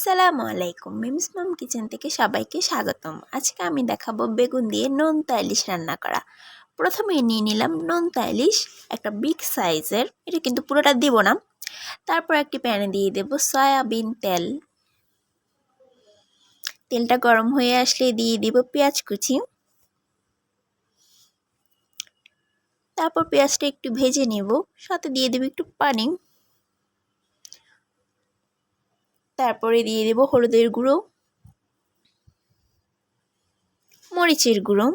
আসসালামু আলাইকুম। মিমস মাম কিচেন থেকে সবাইকে স্বাগতম। আজকে আমি দেখাবো বেগুন দিয়ে নোনতা ইলিশ রান্না করা। প্রথমে নিয়ে নিলাম নোনতা ইলিশ, একটা বিগ সাইজের, এটা কিন্তু পুরোটা দিব না। তারপর একটি প্যানে দিয়ে দেব সয়াবিন তেল। তেলটা গরম হয়ে আসলে দিয়ে দিব পেঁয়াজ কুচি। তারপর পেঁয়াজটা একটু ভেজে নেব, সাথে দিয়ে দেবো একটু পানি। তারপরে দিয়ে দেব হলুদের গুঁড়ো, মরিচের গুঁড়ো,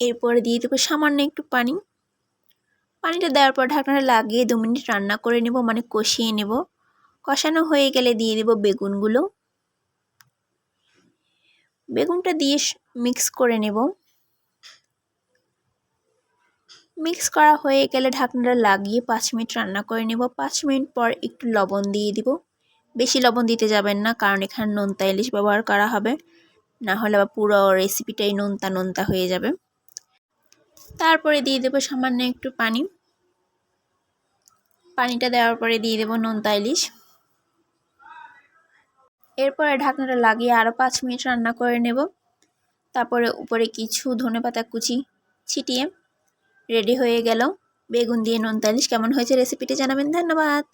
এরপরে দিয়ে দেবো সামান্য একটু পানি। পানিটা দেওয়ার পর ঢাকনাটা লাগিয়ে দু মিনিট রান্না করে নেব মানে কষিয়ে নেব। কষানো হয়ে গেলে দিয়ে দেব বেগুনগুলো। বেগুনটা দিয়ে মিক্স করে নেব। মিক্স করা হয়ে গেলে ঢাকনাটা লাগিয়ে পাঁচ মিনিট রান্না করে নেব। পাঁচ মিনিট পর একটু লবণ দিয়ে দিব। বেশি লবণ দিতে যাবেন না, কারণ এখানে নোনতা ইলিশ ব্যবহার করা হবে। না হলে আবার পুরো রেসিপিটাই নোনতা নোনতা হয়ে যাবে। তারপরে দিয়ে দেবো সামান্য একটু পানি। পানিটা দেওয়ার পরে দিয়ে দেবো নোনতা ইলিশ। এরপরে ঢাকনাটা লাগিয়ে আরও পাঁচ মিনিট রান্না করে নেব। তারপরে উপরে কিছু ধনে পাতা কুচি ছিটিয়ে রেডি হয়ে গেল। বেগুন দিয়ে নুন তালিশ। কেমন হয়েছে রেসিপিটি জানাবেন। ধন্যবাদ।